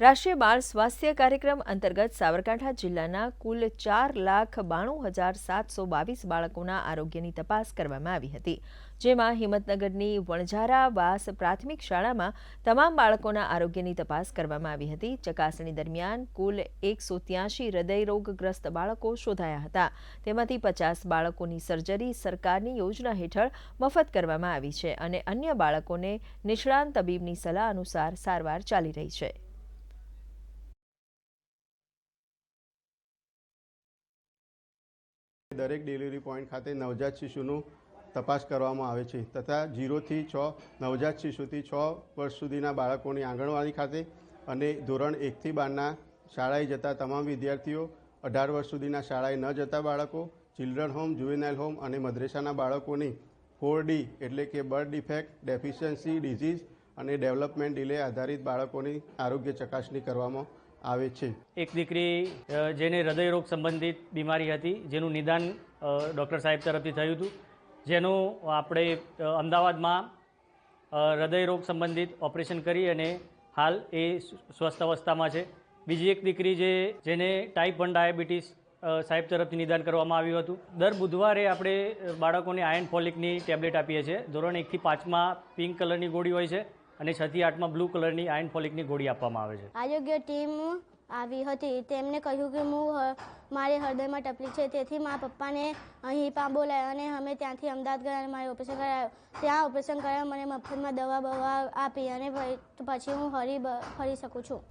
રાષ્ટ્રીય બાળ સ્વાસ્થ્ય કાર્યક્રમ અંતર્ગત સાબરકાંઠા જિલ્લાના કુલ ચાર લાખ બાણું હજાર સાતસો બાવીસ બાળકોના આરોગ્યની તપાસ કરવામાં આવી હતી, જેમાં હિંમતનગરની વણઝારા વાસ પ્રાથમિક શાળામાં તમામ બાળકોના આરોગ્યની તપાસ કરવામાં આવી હતી. ચકાસણી દરમિયાન કુલ એકસો ત્યાંશી હૃદયરોગગ્રસ્ત બાળકો શોધાયા હતા. તેમાંથી પચાસ બાળકોની સર્જરી સરકારની યોજના હેઠળ મફત કરવામાં આવી છે અને અન્ય બાળકોને નિષ્ણાંત તબીબની સલાહ અનુસાર સારવાર ચાલી રહી છે. દરેક ડિલિવરી પોઈન્ટ ખાતે નવજાત શિશુનું તપાસ કરવામાં આવે છે. તથા જીરોથી છ નવજાત શિશુથી છ વર્ષ સુધીના બાળકોની આંગણવાડી ખાતે અને ધોરણ એકથી બારના શાળાએ જતા તમામ વિદ્યાર્થીઓ, અઢાર વર્ષ સુધીના શાળાએ ન જતા બાળકો ચિલ્ડ્રન હોમ જુવેનાઇલ હોમ અને મદ્રેસાના બાળકોની ફોર ડી એટલે કે બર્થ ડિફેક્ટ ડેફિશિયન્સી ડિઝીઝ અને ડેવલપમેન્ટ ડિલે આધારિત બાળકોની આરોગ્ય ચકાસણી કરવામાં આવે છે. એક દીકરી જેને હૃદયરોગ સંબંધિત બીમારી હતી, જેનું નિદાન ડૉક્ટર સાહેબ તરફથી થયું હતું. જેનું આપણે અમદાવાદમાં હૃદયરોગ સંબંધિત ઓપરેશન કરી અને હાલ એ સ્વસ્થ અવસ્થામાં છે. બીજી એક દીકરી જે, જેને ટાઈપ વન ડાયાબિટીસ સાહેબ તરફથી નિદાન કરવામાં આવ્યું હતું. દર બુધવારે આપણે બાળકોને આયર્ન ફોલિકની ટેબ્લેટ આપીએ છીએ. ધોરણ એકથી પાંચમાં પિંક કલરની ગોળી હોય છે. અને છથી આઠમાં બ્લુ કલરની આયન ફોલિકની ગોળી આપવામાં આવે છે. આરોગ્ય ટીમ આવી હતી. તેમને કહ્યું કે હું મારી હૃદયમાં તકલીફ છે. તેથી મારા પપ્પાને અહીં પા બોલાય અને અમે ત્યાંથી અમદાવાદ ગયા અને મારે ઓપરેશન કરાયું. ત્યાં ઓપરેશન કરાવ્યું મને મફતમાં દવા બવા આપી અને પછી હું હરી ફરી શકું છું.